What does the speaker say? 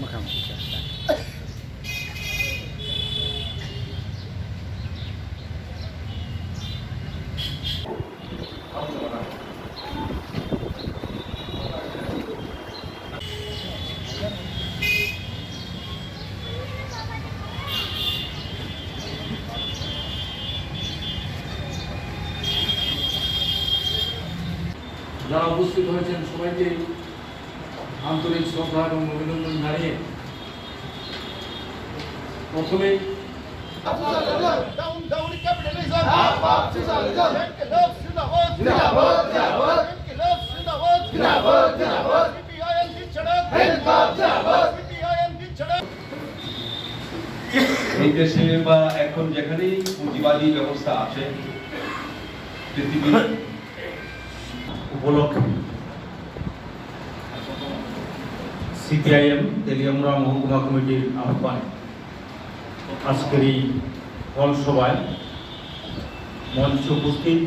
মুখামুখি চেষ্টা যারা উপস্থিত হয়েছেন সবাইকে আন্তরিক শ্রদ্ধা এবং অভিনন্দন প্রথমে এই দেশে বা এখন যেখানেই পুঁজিবাদী ব্যবস্থা আছে উপলক্ষে সিপিআইএম তেলিয়ামুরা মহকুমা কমিটির আহ্বান আজকের এই ফল সভায় মঞ্চে উপস্থিত।